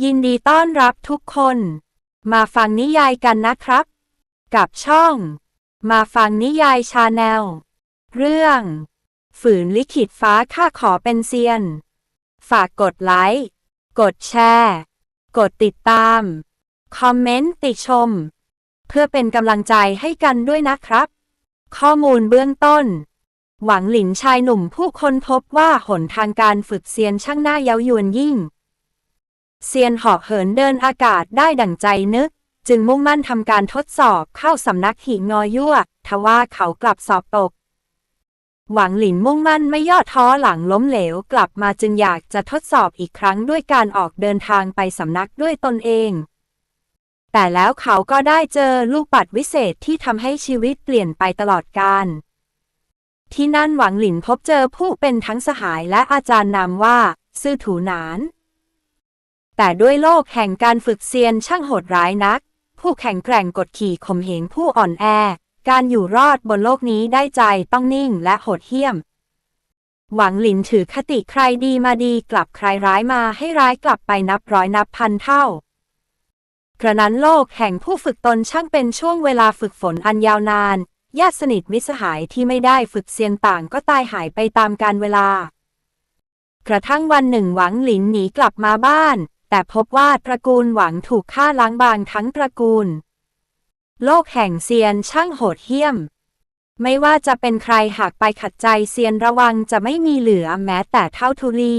ยินดีต้อนรับทุกคน มาฟังนิยายกันนะครับ กับช่อง มาฟังนิยายชาแนล เรื่อง ฝืนลิขิตฟ้าข้าขอเป็นเซียน ฝากกดไลค์ กดแชร์ กดติดตาม คอมเมนต์ติชม เพื่อเป็นกำลังใจให้กันด้วยนะครับ ข้อมูลเบื้องต้น หวังหลินชายหนุ่มผู้คนพบว่าหนทางการฝึกเซียนช่างหน้าเย้ายวนยิ่ง เซียนหาะเหินเดินอากาศได้ดั่งใจนึก จึงมุ่งมั่นทำการทดสอบเข้าสำนักหิงอยั่วทว่าเขากลับสอบตก หวังหลินมุ่งมั่นไม่ย่อท้อหลังล้มเหลวกลับมาจึงอยากจะทดสอบอีกครั้งด้วยการออกเดินทางไปสำนักด้วยตนเอง แต่แล้วเขาก็ได้เจอลูกปัดวิเศษที่ทำให้ชีวิตเปลี่ยนไปตลอดกาลที่นั่นหวังหลินพบเจอผู้เป็นทั้งสหายและอาจารย์นามว่า ซื่อถูหนาน แต่ด้วยโลกแห่งการฝึกเซียนช่างโหดร้ายนัก ผู้แข็งแกร่งกดขี่ข่มเหงผู้อ่อนแอ การอยู่รอดบนโลกนี้ได้ใจต้องนิ่งและโหดเหี้ยม หวังหลินถือคติใครดีมาดีกลับใครร้ายมาให้ร้ายกลับไปนับร้อยนับพันเท่ากระนั้นโลกแห่งผู้ฝึกตนช่างเป็นช่วงเวลาฝึกฝนอันยาวนานญาติสนิทมิสหายที่ไม่ได้ฝึกเซียนต่างก็ตายหายไปตามกาลเวลา กระทั่งวันหนึ่งหวังหลินหนีกลับมาบ้าน แต่พบว่าตระกูลหวังถูกฆ่าล้างบางทั้งตระกูล โลกแห่งเซียนช่างโหดเหี้ยม ไม่ว่าจะเป็นใครหากไปขัดใจเซียนระวังจะไม่มีเหลือแม้แต่เท่าทุลี